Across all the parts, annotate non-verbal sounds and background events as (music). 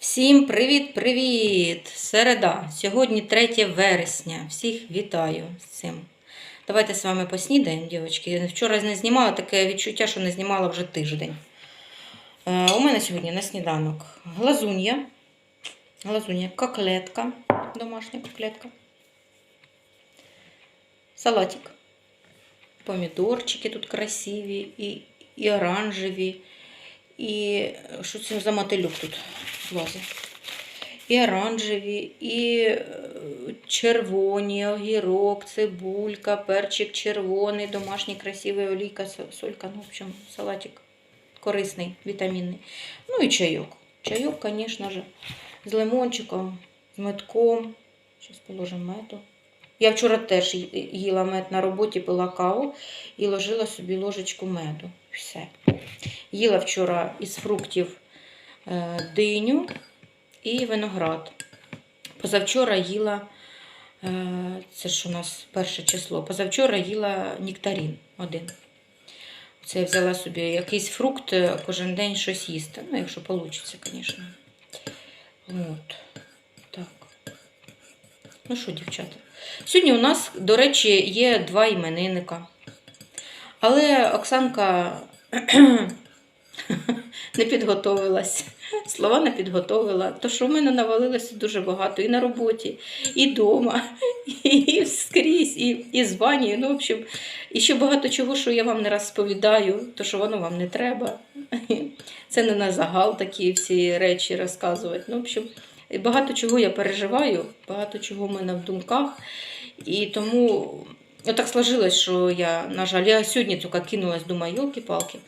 Всім привіт-привіт! Середа. Сьогодні 3 вересня. Всіх вітаю з цим. Давайте з вами поснідаємо, дівчатки. Вчора не знімала таке відчуття, що не знімала вже тиждень. Е, у мене сьогодні на сніданок глазунья. Глазунья, коклетка, домашня коклетка. Салатик. Помідорчики тут красиві і, і оранжеві. І що це за мотилюк тут лазить? І оранжеві, і е, червоні, огірок, цибулька, перчик червоний, домашній красивий олійка, солька, ну, в общем, салатик корисний, вітамінний. Ну і чайок. Чайок, звісно ж, з лимончиком, з медком. Зараз положимо меду. Я вчора теж їла мед на роботі, пила каву і ложила собі ложечку меду. Все. Їла вчора із фруктів е, диню і виноград. Позавчора їла, е, це ж у нас перше число, позавчора їла нектарин один. Це я взяла собі якийсь фрукт, е, кожен день щось їсти. Ну, якщо вийде, звісно. От. Так. Ну що, дівчата? Сьогодні у нас, до речі, є два іменинника. Але Оксанка (clears throat) (laughs) не підготовилась. Слова не підготовила. То що в мене навалилося дуже багато і на роботі, і вдома, (laughs) і скрізь, і, і з бані. Ну, в общем, і ще багато чого, що я вам не розповідаю, то що воно вам не треба. (laughs) Це не на загал такі всі речі розказувати. Ну, в общем, багато чого я переживаю, багато чого в мене в думках. І тому отак сложилось, що я, на жаль, я сьогодні тільки кинулась, думаю, йолки-палки.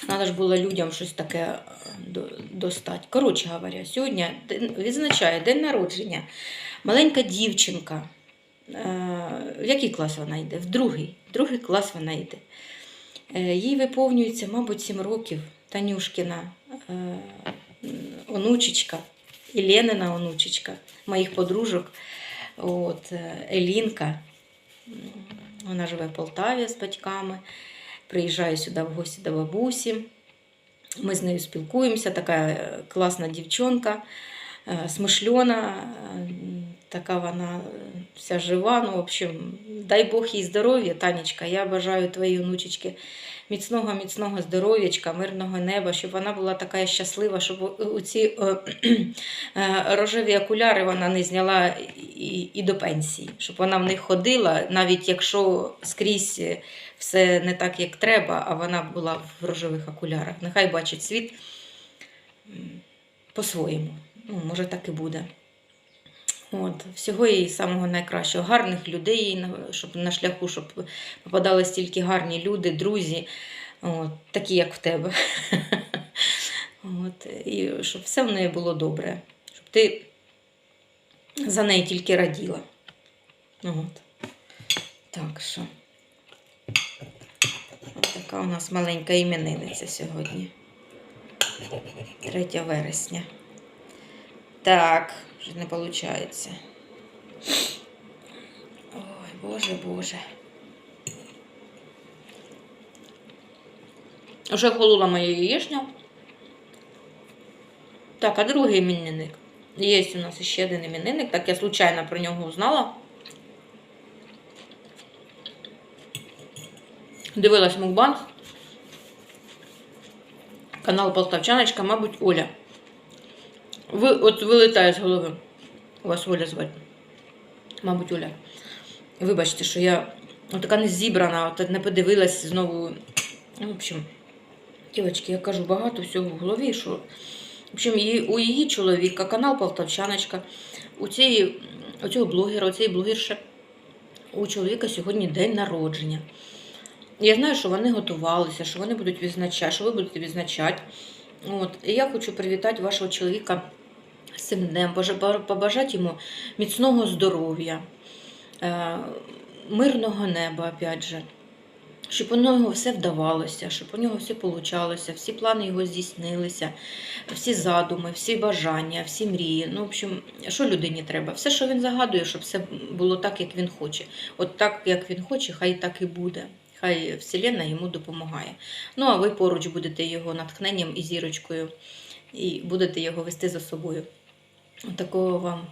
Треба ж було людям щось таке е, достати. Коротше говоря, сьогодні відзначає день народження. Маленька дівчинка. Е, В який клас вона йде? В другий. В другий клас вона йде. Е, Їй виповнюється, мабуть, 7 років. Танюшкіна онучечка, і Ленина онучечка, моїх подружок. От, Елінка. Вона живе в Полтаві з батьками. Приїжджаю сюди в гості до бабусі. Ми з нею спілкуємося. Така е, класна дівчинка, е, смишльона, е, така вона вся жива. Ну, в общем, дай Бог їй здоров'я, Танечка. Я бажаю твоїй онучечки міцного, міцного здоров'ячка, мирного неба, щоб вона була така щаслива, щоб у- ці е, е, рожеві окуляри вона не зняла і, і до пенсії, щоб вона в них ходила, навіть якщо скрізь все не так, як треба, а вона була в рожевих окулярах. Нехай бачить світ по-своєму. Ну, може, так і буде. От, всього їй самого найкращого. Гарних людей, щоб на шляху, щоб попадались тільки гарні люди, друзі, от, такі, як в тебе. (laughs) От, і щоб все в неї було добре. Щоб ти за неї тільки раділа. От. Так що. Ось така у нас маленька іменинниця сьогодні. 3 вересня. Так, вже не виходить. Ой, Боже, Боже. Вже холола моя яєчня. Так, а другий іменинник. Є у нас ще один іменинник, так я случайно про нього узнала. Дивилась мукбанг. Канал Полтавчаночка, мабуть, Оля. Ви, от вилітає з голови. У вас Оля звати. Мабуть, Оля. Вибачте, що я така не зібрана, от не подивилась знову. В общем, дівчатки, я кажу багато всього в голові, що в общем, її, у її чоловіка канал Полтавчаночка, у, цієї, у цього блогера, у цієї блогерші, у чоловіка сьогодні день народження. Я знаю, що вони готувалися, що вони будуть відзначати, що ви будете відзначати. От. І я хочу привітати вашого чоловіка цим днем, побажати йому міцного здоров'я, е, мирного неба, опять же. Щоб у нього все вдавалося, щоб у нього все получалося, всі плани його здійснилися, всі задуми, всі бажання, всі мрії. Ну, в общем, що людині треба? Все, що він загадує, щоб все було так, як він хоче. От так, як він хоче, хай так і буде. Хай Вселенна йому допомагає. Ну, а ви поруч будете його натхненням і зірочкою і будете його вести за собою. Такого вам,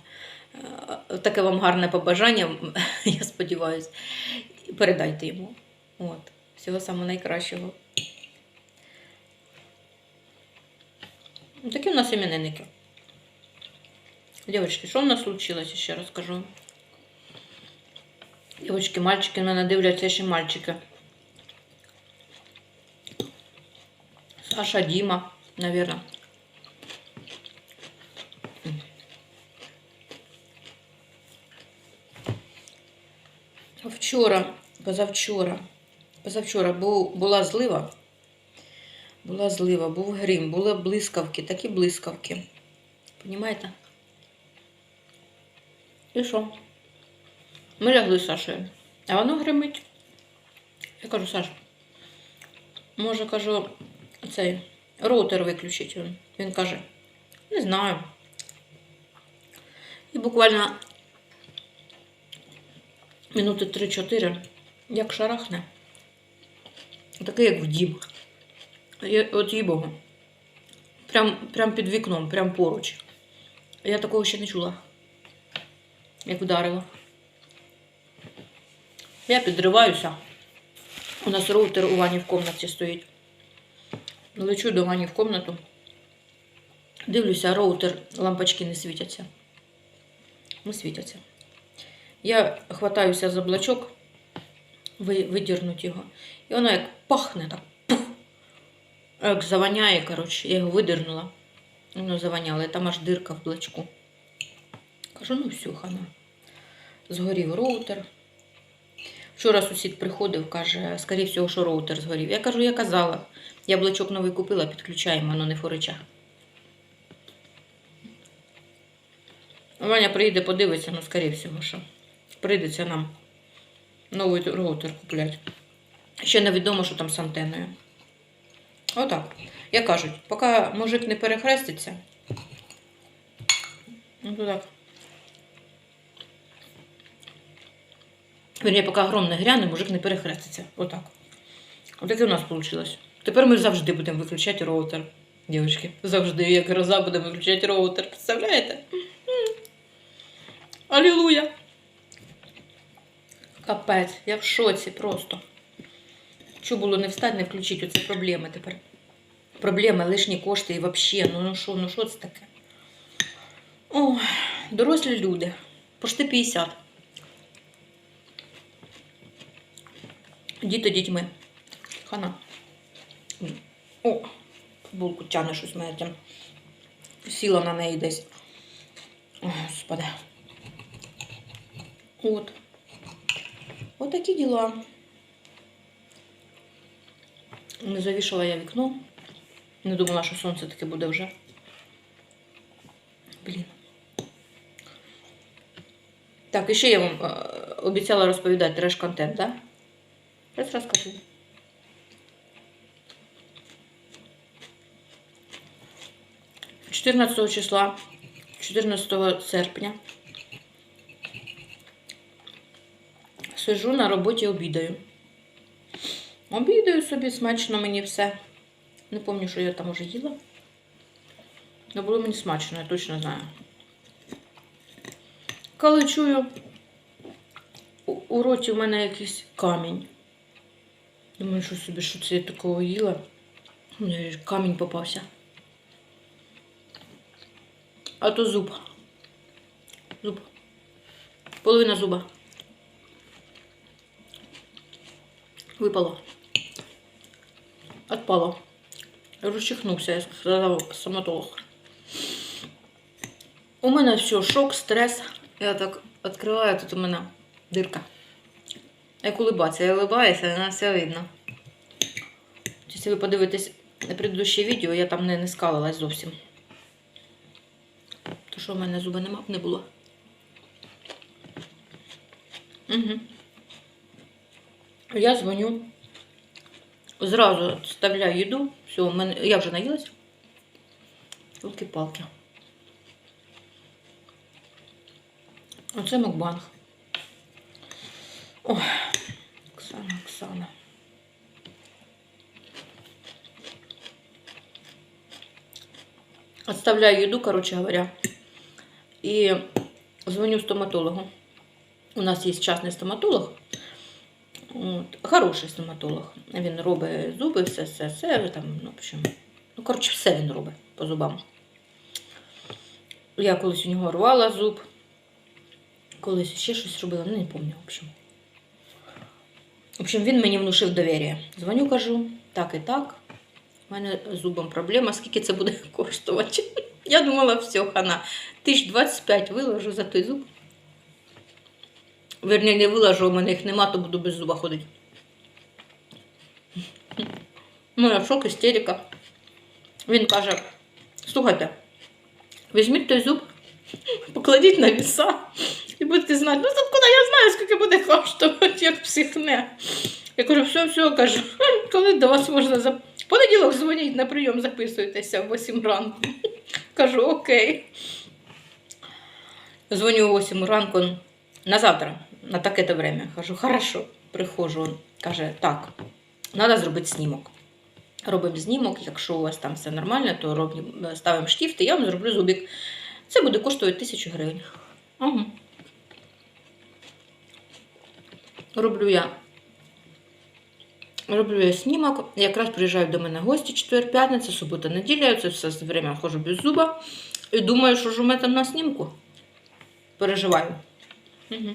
е, таке вам гарне побажання, (laughs) я сподіваюся, передайте йому. От. Всього самого найкращого. Такі у нас іменинники. Дівчатки, що в нас случилось, ще розкажу. Дівчатки, мальчики мене дивляться ще мальчики. Саша, Діма, наверное. Вчора, позавчора, позавчора була злива. Була злива, був грім, були блискавки, такі блискавки. Понімаєте? І що? Ми лягли з Сашею. А воно гримить. Я кажу, Саш, може, кажу, цей роутер виключить. Він, каже, не знаю. І буквально минути 3-4, як шарахне. Такий, як в дім. От їй Богу. Прям, прям під вікном, прям поруч. Я такого ще не чула. Як вдарило. Я підриваюся. У нас роутер у Вані в кімнаті стоїть. Лечу до Вані в кімнату. Дивлюся, роутер, лампочки не світяться. Не світяться. Я хватаюся за блочок, ви- видірнуть його. І воно як пахне, так пух, як заваняє, коротше, я його видернула. Воно завоняло, і там аж дирка в блочку. Кажу, ну все, хана. Згорів роутер. Вчора сусід приходив, каже, скоріше всього, що роутер згорів. Я кажу, я казала. Я блочок новий купила, підключаємо, воно не форича. Ваня приїде, подивиться, ну, скоріше всього, що прийдеться нам новий роутер купляти. Ще невідомо, що там з антеною. Отак. Як кажуть, поки мужик не перехреститься. Ну, то так. Верні, поки гром не гряне, мужик не перехреститься. Отак. Отаке у нас вийшло. Тепер ми завжди будемо виключати роутер. Дівчатки, завжди, як гроза, будемо виключати роутер. Представляєте? Алілуя! Капець, я в шоці просто. Що було не встати, не включити, оце проблеми тепер. Проблеми, лишні кошти і взагалі. Ну, ну що, ну що це таке? О, дорослі люди. Пошти 50. Діти дітьми. Хана. О, булку тяне щось мене. Сіла на неї десь. О, Господи. От. От такі діла. Не завішала я вікно. Не думала, що сонце таке буде вже. Блін. Так, і ще я вам е, обіцяла розповідати треш-контент, так? Да? Зараз розкажу. Чотирнадцятого числа, 14 серпня, сижу на роботі, обідаю. Обідаю собі, смачно мені все. Не пам'ятаю, що я там уже їла. Але було мені смачно, я точно знаю. Коли чую, у роті в мене якийсь камінь. Думаю, що собі, що це я такого їла. У мене ж камінь попався. А то зуб. Зуб. Половина зуба. Випало. Отпало. Розчихнувся, я сказав стоматолог. У мене все, шок, стрес. Я так відкриваю, тут у мене дирка. Як улибатися. Я улибаюся, вона все видно. Якщо ви подивитесь на предыдущее відео, я там не, не скалилась зовсім. То що в мене зуби нема б не було. Угу. Я дзвоню. Зразу вставляю їду. Все, мене... я вже наїлась. Палки-палки. Оце мукбанг. Ой, Оксана. Отставляю еду, короче говоря. И звоню стоматологу. У нас є частний стоматолог. От, хороший стоматолог. Він робить зуби, все, все, все. Там, ну, в общем, ну, коротше, все він робить по зубам. Я колись у нього рвала зуб. Колись ще щось робила, ну не пам'ятаю, в общем. В общем, він мені внушив довір'я. Дзвоню, кажу, так і так. У мене з зубом проблема, скільки це буде (laughs) коштувати. (laughs) Я думала, все, хана. Тисяч 25 виложу за той зуб. Верні, не виложу, у мене їх нема, то буду без зуба ходити. (laughs) Ну, я шок, істерика. Він каже: слухайте, візьміть той зуб, покладіть на віса і будете знати, ну откуда я знаю, скільки буде коштувати, як психне. Я кажу, все, все, кажу, (laughs) коли до вас можна за понеділок дзвоніть на прийом, записуйтеся в 8 ранку. (laughs) Кажу, окей. Дзвоню о 8 ранку на завтра, на таке-то время. Кажу, хорошо, приходжу. Каже, так, треба зробити знімок. Робимо знімок, якщо у вас там все нормально, то робимо, ставимо штифт, і я вам зроблю зубик. Це буде коштувати тисячу гривень. Ага. Роблю я. Роблю я знімок. Якраз приїжджають до мене гості четвер, п'ятниця, субота, неділя. Я це все время ходжу без зуба. І думаю, що ж у мене там на знімку. Переживаю. Угу.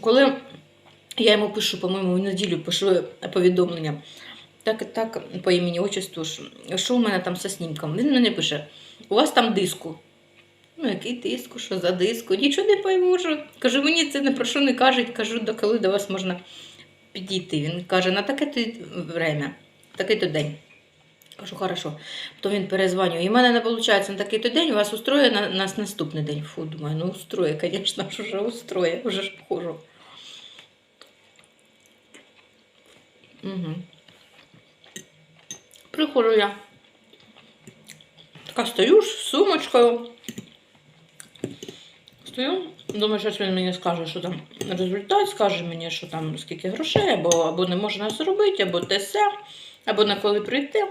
Коли я йому пишу, по-моєму, в неділю пишу повідомлення. Так і так, по імені отчеству, що- у мене там зі снімком. Він мені пише: у вас там диску. Ну, який диску, що за диску? Нічого не пойму. Що. Кажу, мені це не про що не кажуть, кажу, до коли до вас можна підійти. Він каже, на таке-то время, такий-то день. Кажу, хорошо. Потім він перезвонює. І в мене не виходить на такий-то день, вас устроє на нас наступний день. Фу, думаю, ну устроє, звісно, (laughs) вже устроє, вже ж похожу. Угу. Приходжу я. Така стою ж з сумочкою. Стою, думаю, щось він мені скаже, що там результат, скаже мені, що там скільки грошей, або, або не можна зробити, або те се, або на коли прийти.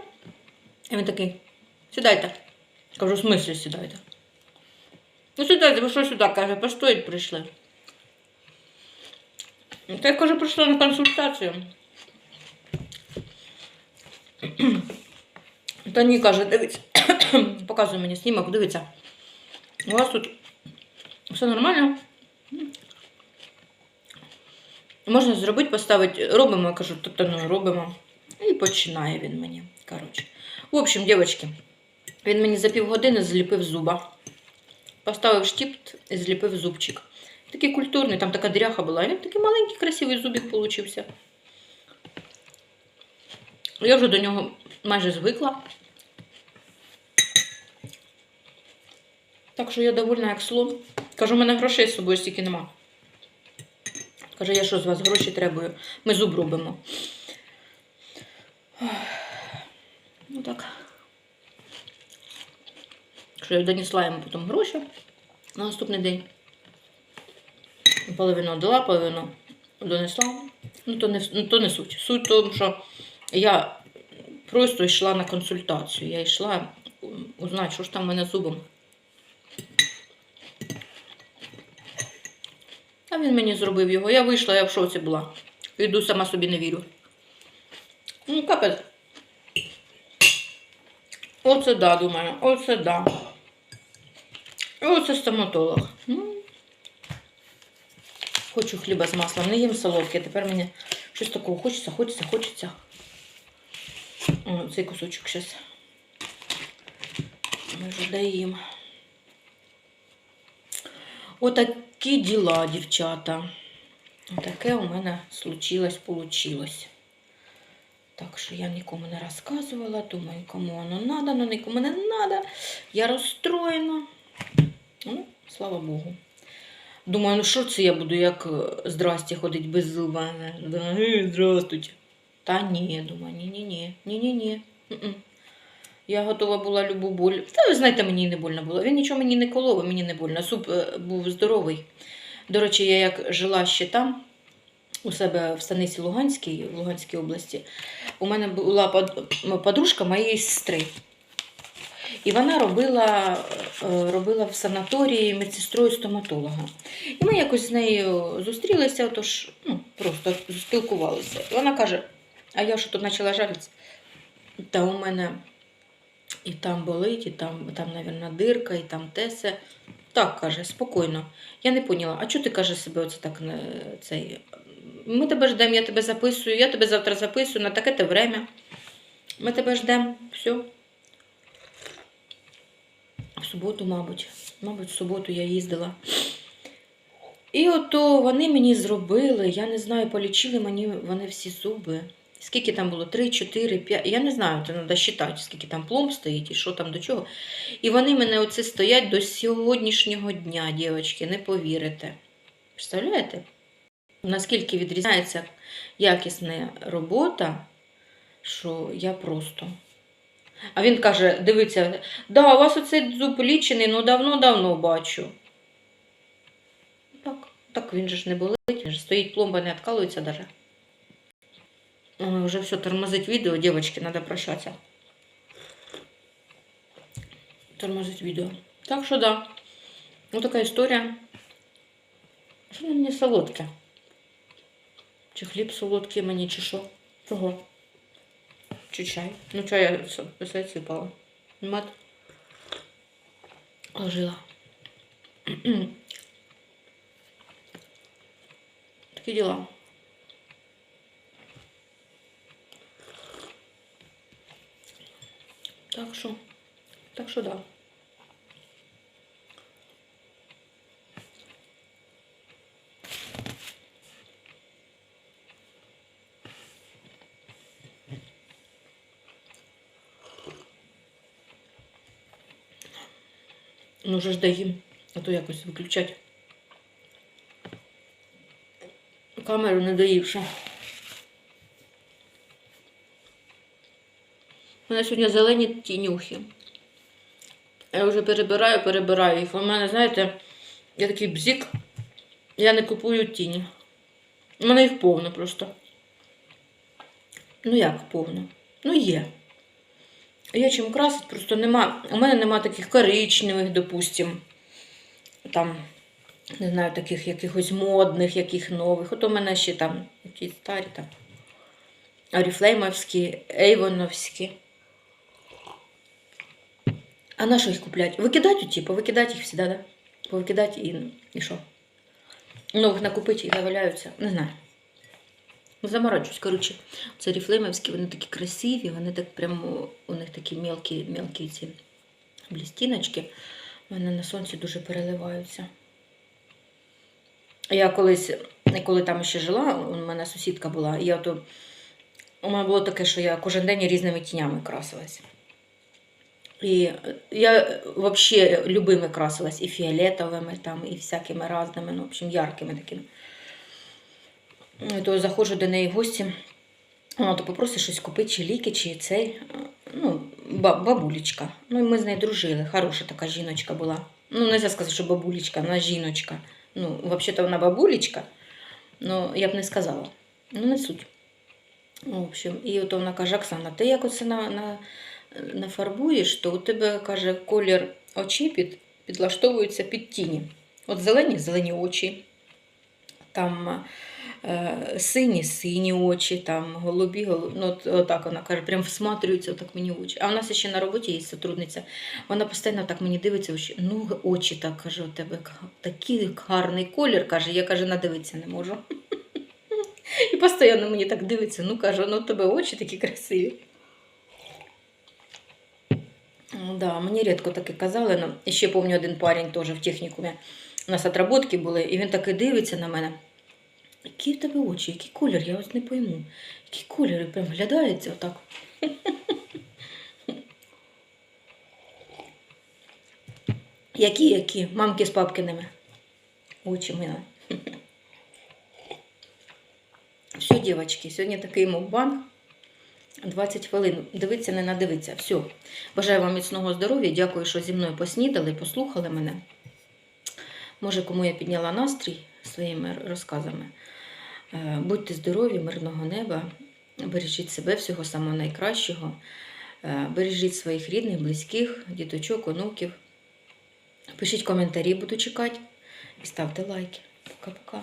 І він такий, сідайте. Кажу, в смислі сідайте. Ну сідайте, ви що сюди, каже, постоїть прийшли. Та я кажу, прийшла на консультацію. Та ні, каже, дивіться, (clears throat) показує мені знімок, дивіться. У вас тут все нормально. Можна зробити, поставити, робимо, я кажу, тобто ну, робимо. І починає він мені. Коротше. В общем, дівчатки, він мені за півгодини зліпив зуба. Поставив штіпт і зліпив зубчик. Такий культурний, там така дряха була. І він такий маленький, красивий зубик получився. Я вже до нього майже звикла. Так що я довольна як слон. Кажу, у мене грошей з собою стільки нема. Каже, я що з вас гроші требую? Ми зуб робимо. Ну так. Що я донесла йому потім гроші на наступний день. Половину дала, половину донесла. Ну, то не, ну, то не суть. Суть в тому, що я просто йшла на консультацію. Я йшла узнати, що ж там в мене зубом. А він мені зробив його. Я вийшла, я в шоці була. Йду сама собі не вірю. Ну, капець. Оце да, думаю, оце да. Оце стоматолог. Ну, Хочу хліба з маслом, не їм солодке. Тепер мені щось такого хочеться, хочеться, хочеться. О, цей кусочок зараз. Ми вже. Отакі діла, дівчата. Таке у мене случилось, получилось. Так що я нікому не розказувала, думаю, кому воно надо, но нікому не надо. Я розстроєна. Ну, слава Богу. Думаю, ну що це я буду як е, здрасті ходить без зуба. Да, е, Здравствуйте. Та ні, думаю, ні-ні-ні, ні-ні-ні. Я готова була любу боль. Та знаєте, мені не больно було. Він нічого мені не колов, мені не больно. Суп е, був здоровий. До речі, я як жила ще там, у себе в станиці Луганській, в Луганській області, у мене була подружка моєї сестри. І вона робила, е, робила в санаторії медсестрою стоматолога. І ми якось з нею зустрілися, тож ну, просто спілкувалися. І вона каже: а я що тут почала жаритися? Та у мене і там болить, і там, там, мабуть, дирка, і там тесе. Так, каже, спокійно. Я не поняла, а чого ти каже себе оце так цей. Ми тебе ждемо, я тебе записую, я тебе завтра записую на таке те время. Ми тебе ждемо. Все. В суботу, мабуть. Мабуть, в суботу я їздила. І ото вони мені зробили, я не знаю, полічили мені вони всі зуби. Скільки там було? 3, 4, 5. Я не знаю, це треба считати, скільки там пломб стоїть і що там до чого. І вони мене оце стоять до сьогоднішнього дня, дівчатки, не повірите. Представляєте? Наскільки відрізняється якісна робота, що я просто. А він каже: дивиться, да, у вас оцей зуб лічений, ну давно-давно бачу. Так, так він же ж не болить, він же стоїть, пломба не відкалується навіть. Уже все тормозить відео, девочки, надо прощаться. Тормозить відео. Так що да. Ну така історія. Що на мені солодке? Чи хліб солодкий мені, чи що? Чого? Чи чай? Ну чай я все сипала. Мед. Ложила. Такі діла. Так що, так що да. Ну вже ж даїм, а то якось виключать. Камеру не доївши. У мене сьогодні зелені тінюхи. Я вже перебираю, перебираю їх. У мене, знаєте, я такий бзік, я не купую тіні. У мене їх повно просто. Ну як повно? Ну є. Є чим красити, просто нема. У мене нема таких коричневих, допустим. Там, не знаю, таких якихось модних, яких нових. От у мене ще там якісь старі там. Оріфлеймовські, ейвоновські. А на що їх куплять? Викидати ті, повикидати їх всі, да? Повикидати і, і що? Нових накупити і заваляються. Не знаю. Ну, Заморочусь, коротше. Це ріфлеймовські, вони такі красиві, вони так прямо, у них такі мелкі, мелкі ці блістіночки. Вони на сонці дуже переливаються. Я колись, коли там ще жила, у мене сусідка була, і я то, у мене було таке, що я кожен день різними тінями красилась. І я взагалі любими красилась, і фіолетовими, там, і всякими разними, ну, в общем, яркими такими. То заходжу до неї в гості, вона то попросить щось купити, чи ліки, чи цей. Ну, бабулечка. Ну, і ми з нею дружили. Хороша така жіночка була. Ну, не сказати, що бабулечка, вона жіночка. Ну, взагалі-то вона бабулечка, ну, я б не сказала. Ну, не суть. В общем, і от вона каже, Оксана, ти як оце на, на, нафарбуєш, то у тебе, каже, колір очей під, підлаштовується під тіні. От зелені зелені очі, там е, сині сині очі, там голубі, голубі. Ну, от, отак вона каже, прям всматрюється отак мені очі. А у нас ще на роботі є сотрудниця. Вона постійно так мені дивиться, очі. ну очі так каже, у тебе такий гарний колір, каже, я каже, надивитися не можу. (laughs) І постійно мені так дивиться, ну каже, ну у тебе очі такі красиві. Да, мені рідко таке казали. Ну, ще пам'ятаю один парень теж в технікумі. У нас отработки були, і він таки дивиться на мене. Які в тебе очі, який колір, я ось не пойму. Який колір, і прям глядається отак. Які, (laughs) які? Мамки з папкиними. Очі мила. (laughs) Все, дівчатки, сьогодні такий мукбанг. 20 хвилин. Дивиться, не надивиться. Все. Бажаю вам міцного здоров'я. Дякую, що зі мною поснідали, послухали мене. Може, кому я підняла настрій своїми розказами. Е, Будьте здорові, мирного неба, бережіть себе, всього самого найкращого. Е, Бережіть своїх рідних, близьких, діточок, онуків. Пишіть коментарі, буду чекати. І ставте лайки. Пока-пока.